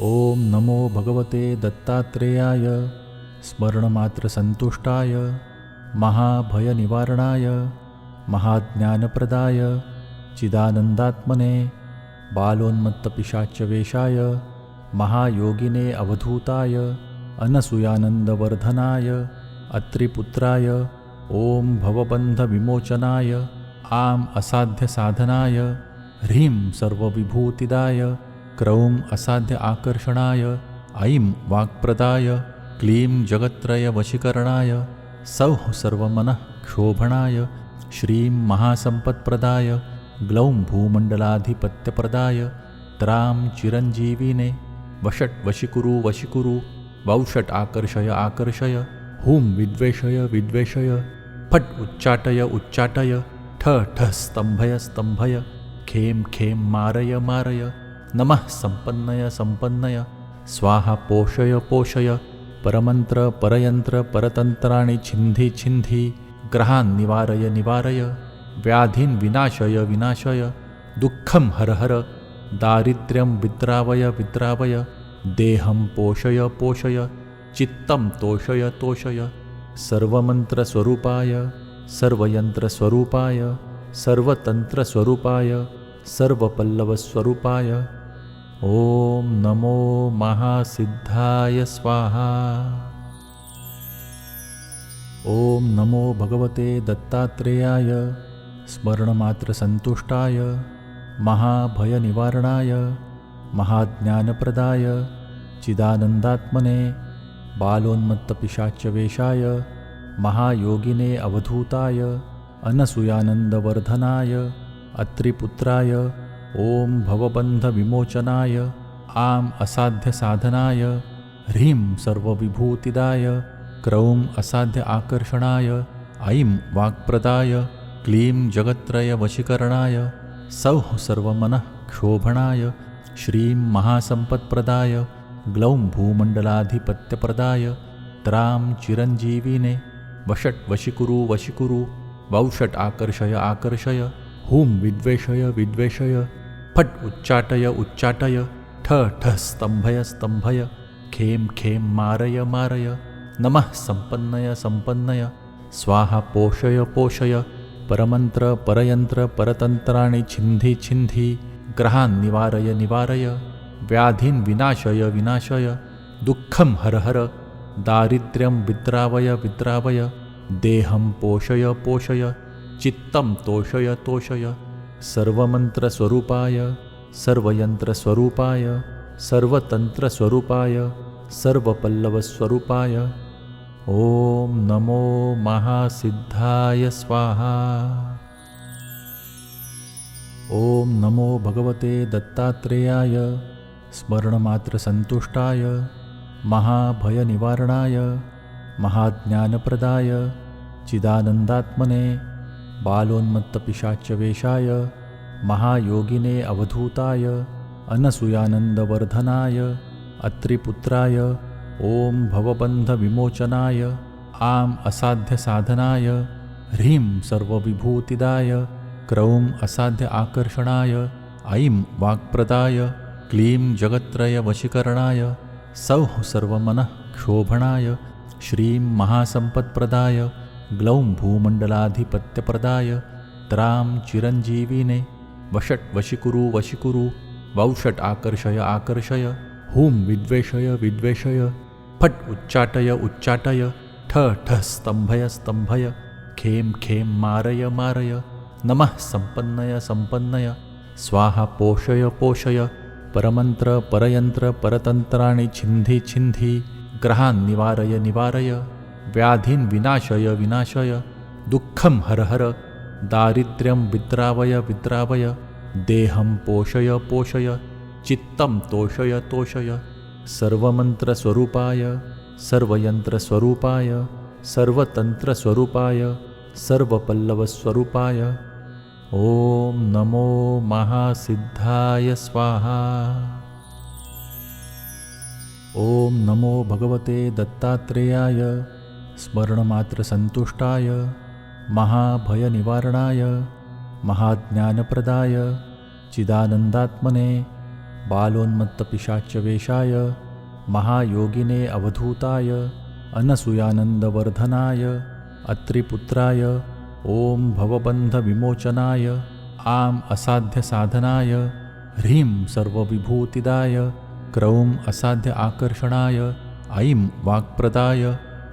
ॐ नमो भगवते दत्तात्रेयाय स्मरणमात्रसन्तुष्टाय महाभयनिवारणाय महाज्ञानप्रदाय चिदानन्दात्मने बालोन्मत्तपिशाच्यवेशाय महायोगिने अवधूताय अनसूयानन्दवर्धनाय अत्रिपुत्राय ॐ भवबन्धविमोचनाय आम् असाध्यसाधनाय ह्रीं सर्वविभूतिदाय क्रौं असाध्य आकर्षणाय ऐं वाक्प्रदाय क्लीं जगत्त्रयवशीकरणाय सौः सर्वमनः क्षोभणाय श्रीं महासम्पत्प्रदाय ग्लौं भूमण्डलाधिपत्यप्रदाय त्रां चिरञ्जीविने वषट् वशिकुरु वशिकुरु वौषट् आकर्षय आकर्षय हुं विद्वेषय विद्वेषय फट् उच्चाटय उच्चाटय ठ ठः स्तम्भय स्तम्भय खें खें मारय मारय नम संपन्नय संपन्नय। स्वाहा पोषय पोषय। परमंत्र परयंत्र परतंत्राणि छिंधि छिंधि ग्रहान निवारय निवारय। व्याधिन विनाशय विनाशय। दुखम हर हर। दारिद्र्यम विद्रावय विद्रावय। देहम पोषय पोषय। चित्तम तोषय तोषय। सर्वमंत्र स्वरूपाय सर्वयंत्र स्वरूपाय सर्वतंत्र स्वरूपाय सर्वपल्लव स्वरूपाय ॐ नमो महासिद्धाय स्वाहा। ॐ नमो भगवते दत्तात्रेयाय स्मरणमात्रसन्तुष्टाय महाभयनिवारणाय महाज्ञानप्रदाय चिदानन्दात्मने बालोन्मत्तपिशाच्यवेशाय महायोगिने अवधूताय अनसूयानन्दवर्धनाय अत्रिपुत्राय ॐ भवबन्धविमोचनाय आम् असाध्यसाधनाय ह्रीं सर्वविभूतिदाय क्रौं असाध्य आकर्षणाय ऐं वाक्प्रदाय क्लीं जगत्त्रयवशीकरणाय सौः सर्वमनः क्षोभणाय श्रीं महासम्पत्प्रदाय ग्लौं भूमण्डलाधिपत्यप्रदाय त्रां चिरञ्जीविने वषट् वशिकुरु वशिकुरु वौषट् आकर्षय आकर्षय हुं विद्वेषय विद्वेषय फट् उच्चाटय उच्चाटय, ठ, ठः, स्तंभय स्तम्भय खेम खें मारय मारय, नमः संपन्नय सम्पन्नय स्वाहा, पोषय पोषय परमंत्र परयन्त्र, परतन्त्राणि, छिन्धि छिन्धि, ग्रहान् निवारय निवारय, व्याधीन् विनाशय विनाशय, दुःखं हर हर, दारिद्र्यं विद्रावय विद्रावय, देहं पोषय पोषय, चित्तं तोषय तोषय सर्वमन्त्रस्वरूपाय सर्वयन्त्रस्वरूपाय सर्वतन्त्रस्वरूपाय सर्वपल्लवस्वरूपाय। ॐ नमो महासिद्धाय स्वाहा। ॐ नमो भगवते दत्तात्रेयाय स्मरणमात्रसन्तुष्टाय महाभयनिवारणाय महाज्ञानप्रदाय चिदानन्दात्मने बालोन्मत्तपिशाच्यवेशाय महायोगिने अवधूताय अनसूयानन्दवर्धनाय अत्रिपुत्राय ॐ भवबन्धविमोचनाय आम् असाध्यसाधनाय ह्रीं सर्वविभूतिदाय क्रौं असाध्य आकर्षणाय ऐं वाक्प्रदाय क्लीं जगत्त्रयवशीकरणाय सौः सर्वमनः क्षोभणाय श्रीं महासम्पत्प्रदाय ग्लौं भूमण्डलाधिपत्यप्रदाय त्रां चिरञ्जीविने वषट् वशिकुरु वशिकुरु, वौषट् आकर्षय आकर्षय, हूँ विद्वेषय विद्वेषय, फट् उच्चाटय उच्चाटय, ठ ठः स्तम्भय स्तम्भय खें खें मारय मारय, नमः सम्पन्नय सम्पन्नय स्वाहा पोषय पोषय परमन्त्र परयन्त्र परतन्त्राणि छिन्धि छिन्धि, ग्रहान् निवारय निवारय व्याधिन विनाशय विनाशय। दुःखम हर हर। दारिद्र्यम विद्रावय विद्रावय। देहम पोषय पोषय। चित्तम तोषय तोषय। सर्वमंत्र स्वरूपाय सर्वयंत्र स्वरूपाय सर्वतंत्र स्वरूपाय सर्वपल्लव स्वरूपाय ओम नमो महासिद्धाय स्वाहा। ओम नमो भगवते दत्तात्रेयाय। स्मरणमात्रसन्तुष्टाय महाभयनिवारणाय महाज्ञानप्रदाय चिदानन्दात्मने बालोन्मत्तपिशाच्यवेशाय महायोगिने अवधूताय अनसूयानन्दवर्धनाय अत्रिपुत्राय ॐ भवबन्धविमोचनाय आम् असाध्यसाधनाय ह्रीं सर्वविभूतिदाय क्रौं असाध्य आकर्षणाय ऐं वाक्प्रदाय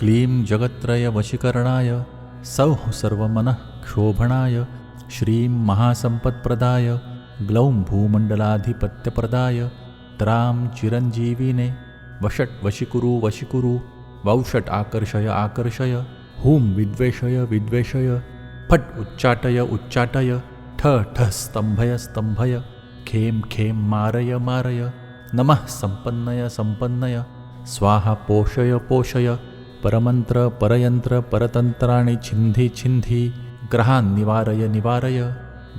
क्लीं जगत्त्रयवशीकरणाय सौः सर्वमनः क्षोभणाय, श्रीं महासम्पत्प्रदाय, ग्लौं भूमण्डलाधिपत्यप्रदाय, त्रां चिरञ्जीविने वषट् वशिकुरु वशिकुरु, वौषट् आकर्षय आकर्षय, हूँ विद्वेषय विद्वेषय, फट् उच्चाटय उच्चाटय, ठ ठः स्तम्भय स्तम्भय खें खें मारय मारय, नमः सम्पन्नय सम्पन्नय स्वाहा पोषय पोषय परमंत्र, परयंत्र, परतंत्राणि छिंधि छिंधि ग्रहान निवारय निवारय,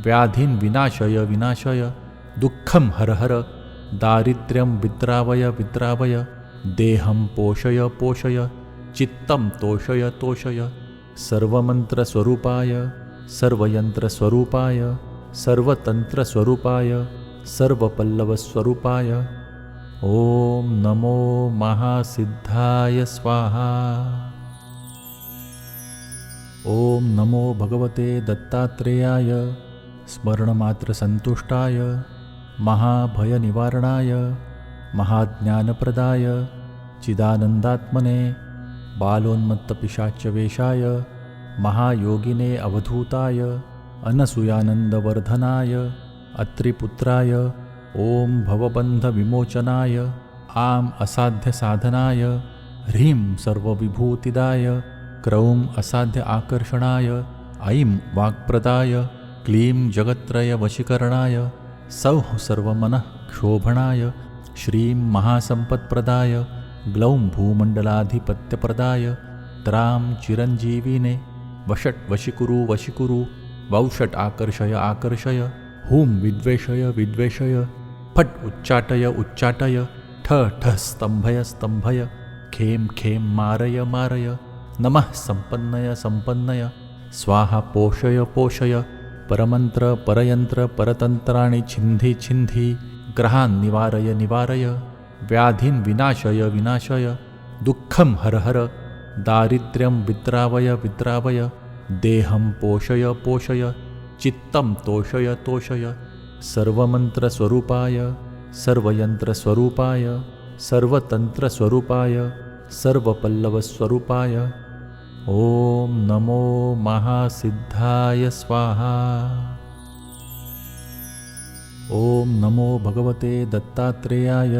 व्याधीन विनाशय विनाशय दुखम हर हर दारिद्र्यम विद्रावय विद्रावय देहम पोषय पोषय चित्तम तोषय तोषय सर्वमंत्र स्वरूपाय सर्वयंत्र स्वरूपाय सर्वतंत्र स्वरूपाय सर्वपल्लव स्वरूपाय ॐ नमो महासिद्धाय स्वाहा। ॐ नमो भगवते दत्तात्रेयाय स्मरणमात्रसन्तुष्टाय महाभयनिवारणाय महाज्ञानप्रदाय चिदानन्दात्मने बालोन्मत्तपिशाच्यवेशाय महायोगिने अवधूताय अनसूयानन्दवर्धनाय अत्रिपुत्राय ॐ भवबन्धविमोचनाय आम् असाध्यसाधनाय ह्रीं सर्वविभूतिदाय क्रौं असाध्य आकर्षणाय ऐं वाक्प्रदाय क्लीं जगत्त्रयवशीकरणाय सौः सर्वमनः क्षोभणाय श्रीं महासम्पत्प्रदाय ग्लौं भूमण्डलाधिपत्यप्रदाय त्रां चिरञ्जीविने वषट् वशिकुरु वशिकुरु वौषट् आकर्षय आकर्षय हुं विद्वेषय विद्वेषय, फट उच्चाटय उच्चाटय, ठ, ठः, स्तंभय स्तम्भय खेम खें मारय मारय, नमः संपन्नय सम्पन्नय स्वाहा, पोषय पोषय परमंत्र परयन्त्र, परतन्त्राणि, छिन्धि छिन्धि, ग्रहान् निवारय निवारय, व्याधीन् विनाशय विनाशय, दुःखं हर हर, दारिद्र्यं विद्रावय विद्रावय, देहं पोषय पोषय चित्तं तोषय तोषय। सर्वमन्त्रस्वरूपाय सर्वयन्त्रस्वरूपाय सर्वतन्त्रस्वरूपाय सर्वपल्लवस्वरूपाय। ॐ नमो महासिद्धाय स्वाहा। ॐ नमो भगवते दत्तात्रेयाय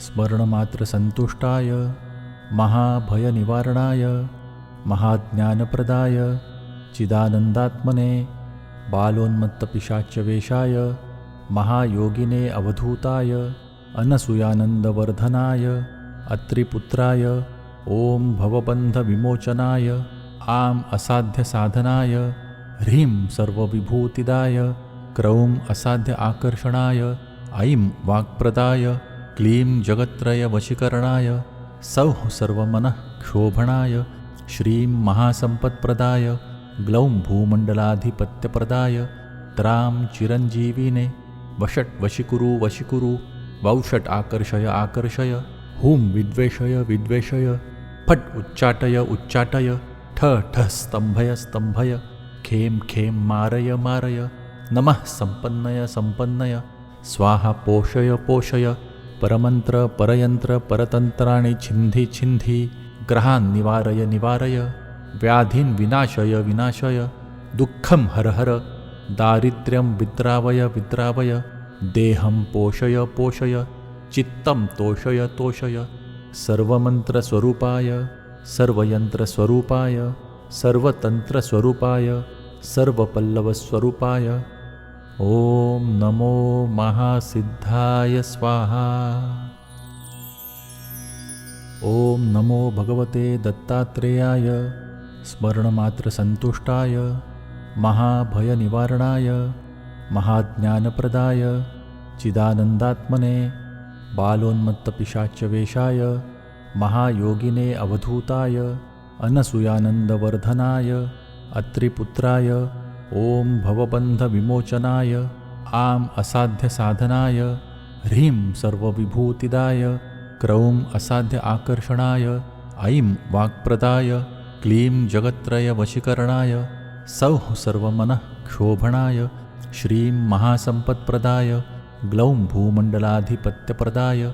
स्मरणमात्रसन्तुष्टाय महाभयनिवारणाय महाज्ञानप्रदाय चिदानन्दात्मने बालोन्मत्तपिशाच्यवेशाय महायोगिने अवधूताय अनसूयानन्दवर्धनाय अत्रिपुत्राय ॐ भवबन्धविमोचनाय आम् असाध्यसाधनाय ह्रीं सर्वविभूतिदाय क्रौं असाध्य आकर्षणाय ऐं वाक्प्रदाय क्लीं जगत्त्रयवशीकरणाय सौः सर्वमनः क्षोभणाय श्रीं महासम्पत्प्रदाय ग्लौं भूमण्डलाधिपत्यप्रदाय त्रां चिरञ्जीविने वषट् वशिकुरु वशिकुरु वौषट् आकर्षय आकर्षय हुं विद्वेषय विद्वेषय फट् उच्चाटय उच्चाटय ठ ठः स्तम्भय स्तम्भय खें खें मारय मारय नमः सम्पन्नय सम्पन्नय स्वाहा पोषय पोषय परमन्त्र परयन्त्र परतन्त्राणि छिन्धि छिन्धि ग्रहान् निवारय निवारय व्याधीन् विनाशय विनाशय। दुःखं हर हर दारिद्र्यं विद्रावय विद्रावय। देहं पोषय पोषय। चित्तं तोषय तोषय। सर्वमन्त्रस्वरूपाय, सर्वयन्त्रस्वरूपाय, सर्वतन्त्रस्वरूपाय, सर्वपल्लवस्वरूपाय। ॐ नमो महासिद्धाय स्वाहा। ॐ नमो भगवते दत्तात्रेयाय। स्मरणमात्रसन्तुष्टाय महाभयनिवारणाय महाज्ञानप्रदाय चिदानन्दात्मने बालोन्मत्तपिशाच्यवेशाय महायोगिने अवधूताय अनसूयानन्दवर्धनाय अत्रिपुत्राय ॐ भवबन्धविमोचनाय आम् असाध्यसाधनाय ह्रीं सर्वविभूतिदाय क्रौं असाध्य आकर्षणाय ऐं वाक्प्रदाय क्लीं जगत्त्रयवशीकरणाय सौः सर्वमनः क्षोभणाय, श्रीं महासम्पत्प्रदाय, ग्लौं भूमण्डलाधिपत्यप्रदाय,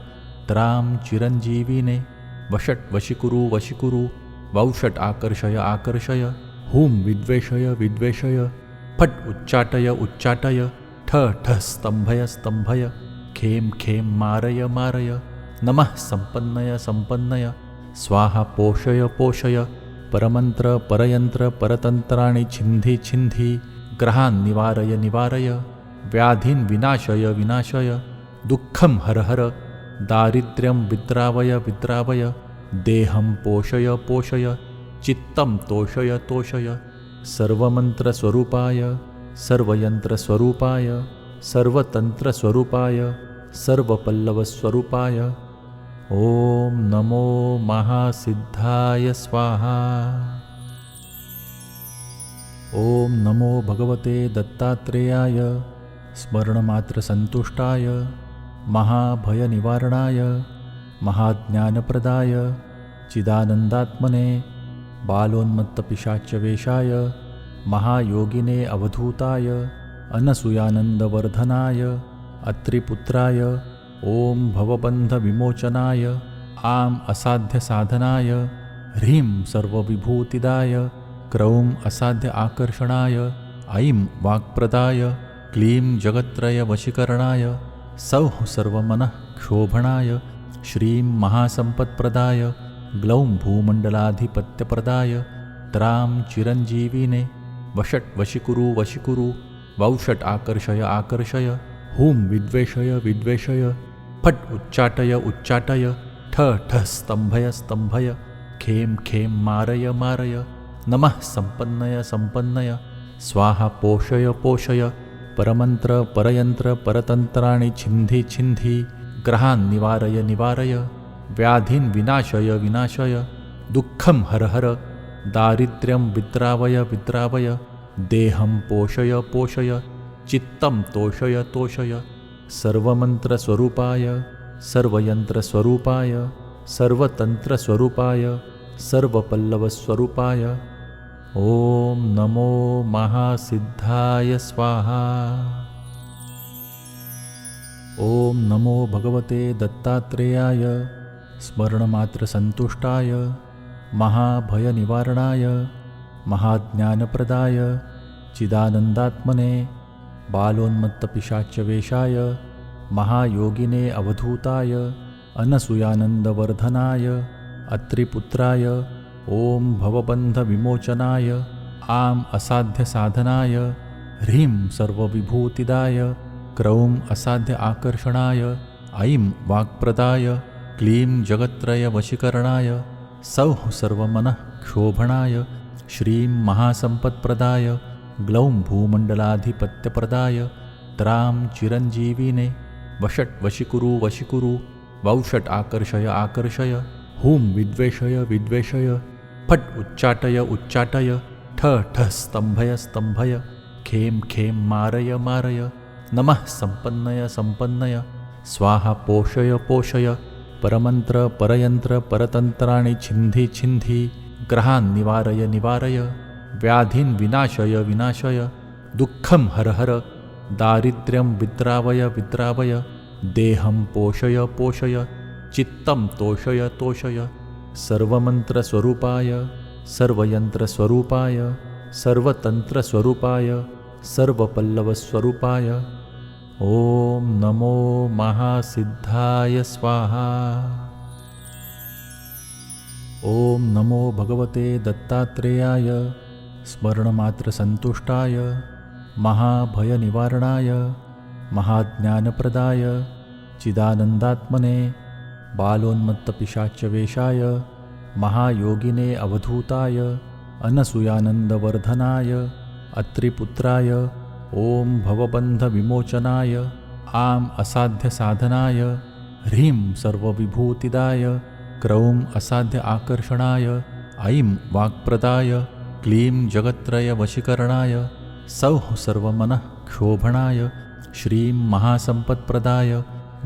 त्रां चिरञ्जीविने वषट् वशिकुरु वशिकुरु, वौषट् आकर्षय आकर्षय, हूँ विद्वेषय विद्वेषय, फट् उच्चाटय उच्चाटय, ठ ठः स्तम्भय स्तम्भय खें खें मारय मारय, नमः सम्पन्नय सम्पन्नय स्वाहा पोषय पोषय परमंत्र, परयंत्र, परतंत्राणी छिंधी छिंधी ग्रहान निवारय निवारय, व्याधीन विनाशय विनाशय दुःखम हर हर दारिद्र्यम विद्रावय विद्रावय देहम पोषय पोषय चित्तम तोषय तोषय सर्वमंत्र स्वरूपाय सर्वयंत्र स्वरूपाय सर्वतंत्र स्वरूपाय सर्वपल्लव स्वरूपाय ॐ नमो महासिद्धाय स्वाहा। ॐ नमो भगवते दत्तात्रेयाय स्मरणमात्रसन्तुष्टाय महाभयनिवारणाय महाज्ञानप्रदाय चिदानन्दात्मने बालोन्मत्तपिशाच्यवेशाय महायोगिने अवधूताय अनसूयानन्दवर्धनाय अत्रिपुत्राय ॐ भवबन्धविमोचनाय आम् असाध्यसाधनाय ह्रीं सर्वविभूतिदाय क्रौं असाध्य आकर्षणाय ऐं वाक्प्रदाय क्लीं जगत्त्रयवशीकरणाय सौः सर्वमनः क्षोभणाय श्रीं महासम्पत्प्रदाय ग्लौं भूमण्डलाधिपत्यप्रदाय त्रां चिरञ्जीविने वषट् वशिकुरु वशिकुरु वौषट् आकर्षय आकर्षय हुं विद्वेषय विद्वेषय फट् उच्चाटय उच्चाटय, ठ, ठः, स्तंभय स्तम्भय खेम खें मारय मारय, नमः संपन्नय सम्पन्नय स्वाहा, पोषय पोषय परमंत्र परयन्त्र, परतन्त्राणि, छिन्धि छिन्धि, ग्रहान् निवारय निवारय, व्याधीन् विनाशय विनाशय, दुःखं हर हर, दारिद्र्यं विद्रावय विद्रावय, देहं पोषय पोषय, चित्तं तोषय तोषय सर्वमन्त्रस्वरूपाय सर्वयन्त्रस्वरूपाय सर्वतन्त्रस्वरूपाय सर्वपल्लवस्वरूपाय। ॐ नमो महासिद्धाय स्वाहा। ॐ नमो भगवते दत्तात्रेयाय स्मरणमात्रसन्तुष्टाय महाभयनिवारणाय महाज्ञानप्रदाय चिदानन्दात्मने बालोन्मत्तपिशाच्यवेशाय महायोगिने अवधूताय, अनसूयानन्दवर्धनाय, अत्रिपुत्राय ॐ भवबन्धविमोचनाय आम् असाध्यसाधनाय ह्रीं सर्वविभूतिदाय, क्रौं असाध्य आकर्षणाय, ऐं वाक्प्रदाय, क्लीं जगत्त्रयवशीकरणाय सौः सर्वमनः क्षोभणाय, श्रीं महासम्पत्प्रदाय ग्लौं भूमण्डलाधिपत्यप्रदाय त्रां चिरञ्जीविने वषट् वशिकुरु वशिकुरु, वौषट् आकर्षय आकर्षय, हुं विद्वेषय विद्वेषय, फट् उच्चाटय उच्चाटय, ठ ठः स्तम्भय स्तम्भय खें खें मारय मारय, नमः सम्पन्नय सम्पन्नय स्वाहा पोषय पोषय परमन्त्र परयन्त्र परतन्त्राणि छिन्धि छिन्धि, ग्रहान् निवारय निवारय व्याधीन विनाशय विनाशय। दुःखम हर हर दारिद्र्यम विद्रावय विद्रावय। देहम पोषय पोषय। चित्तम तोषय तोषय। सर्वमंत्र स्वरूपाय सर्वयंत्र स्वरूपाय सर्वतंत्र स्वरूपाय सर्वपल्लव स्वरूपाय ओम नमो महासिद्धाय स्वाहा। ओम नमो भगवते दत्तात्रेयाय। स्मरणमात्रसन्तुष्टाय महाभयनिवारणाय महाज्ञानप्रदाय चिदानन्दात्मने बालोन्मत्तपिशाच्यवेशाय महायोगिने अवधूताय अनसूयानन्दवर्धनाय अत्रिपुत्राय ॐ भवबन्धविमोचनाय आम् असाध्यसाधनाय ह्रीं सर्वविभूतिदाय क्रौं असाध्य आकर्षणाय ऐं वाक्प्रदाय क्लीं जगत्त्रयवशीकरणाय सौः सर्वमनः क्षोभणाय श्रीं महासम्पत्प्रदाय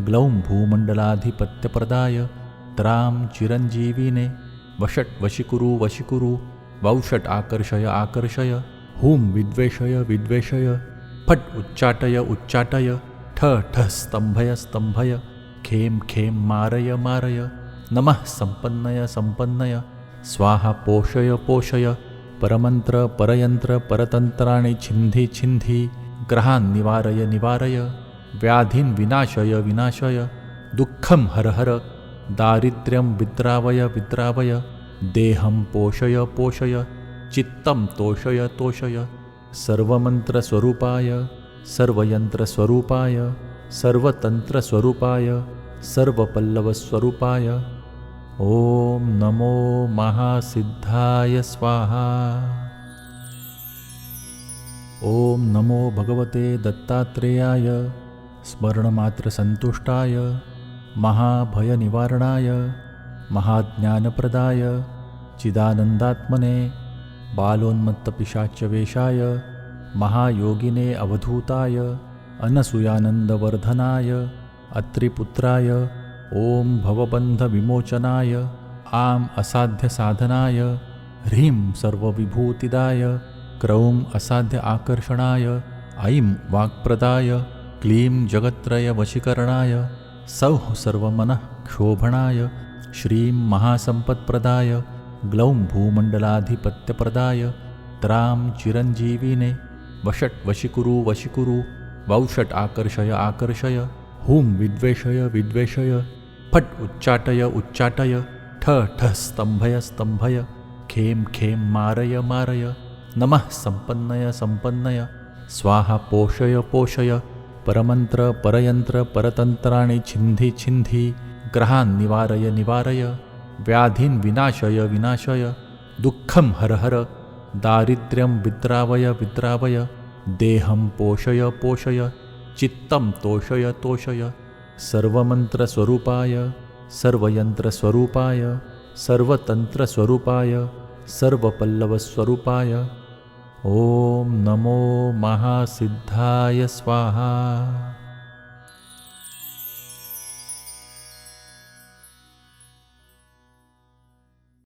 ग्लौं भूमण्डलाधिपत्यप्रदाय त्रां चिरञ्जीविने वषट् वशिकुरु वशिकुरु वौषट् आकर्षय आकर्षय हुं विद्वेषय विद्वेषय फट् उच्चाटय उच्चाटय ठ ठः स्तम्भय स्तम्भय खें खें मारय मारय नमः सम्पन्नय सम्पन्नय स्वाहा पोषय पोषय परमंत्र, परयंत्र, परतंत्राणे छिंधि छिंधि ग्रहान निवारय निवारय, व्याधीन विनाशय विनाशय दुखम हर हर दारिद्र्यम विद्रावय विद्रावय देहम पोषय पोषय चित्तम तोषय तोषय सर्वमंत्र स्वरूपाय सर्वयंत्र स्वरूपाय सर्वतंत्र स्वरूपाय सर्वपल्लव स्वरूपाय ॐ नमो महासिद्धाय स्वाहा। ॐ नमो भगवते दत्तात्रेयाय स्मरणमात्रसन्तुष्टाय महाभयनिवारणाय महाज्ञानप्रदाय चिदानन्दात्मने बालोन्मत्तपिशाच्यवेशाय महायोगिने अवधूताय अनसूयानन्दवर्धनाय अत्रिपुत्राय ॐ भवबन्धविमोचनाय आम् असाध्यसाधनाय ह्रीं सर्वविभूतिदाय क्रौं असाध्य आकर्षणाय ऐं वाक्प्रदाय क्लीं जगत्त्रयवशीकरणाय सौः सर्वमनः क्षोभणाय श्रीं महासम्पत्प्रदाय ग्लौं भूमण्डलाधिपत्यप्रदाय त्रां चिरञ्जीविने वषट् वशिकुरु वशिकुरु वौषट् आकर्षय आकर्षय हुं विद्वेषय विद्वेषय फट् उच्चाटय उच्चाटय, ठ, ठः, स्तंभय स्तम्भय खेम खें मारय मारय, नमः सम्पन्नय सम्पन्नय स्वाहा, पोषय पोषय परमंत्र परयन्त्र, परतन्त्राणि, छिन्धि छिन्धि, ग्रहान् निवारय निवारय, व्याधीन् विनाशय विनाशय, दुःखं हर हर, दारिद्र्यं विद्रावय विद्रावय, देहं पोषय पोषय, चित्तं तोषय तोषय सर्वमन्त्रस्वरूपाय सर्वयन्त्रस्वरूपाय सर्वतन्त्रस्वरूपाय सर्वपल्लवस्वरूपाय। ॐ नमो महासिद्धाय स्वाहा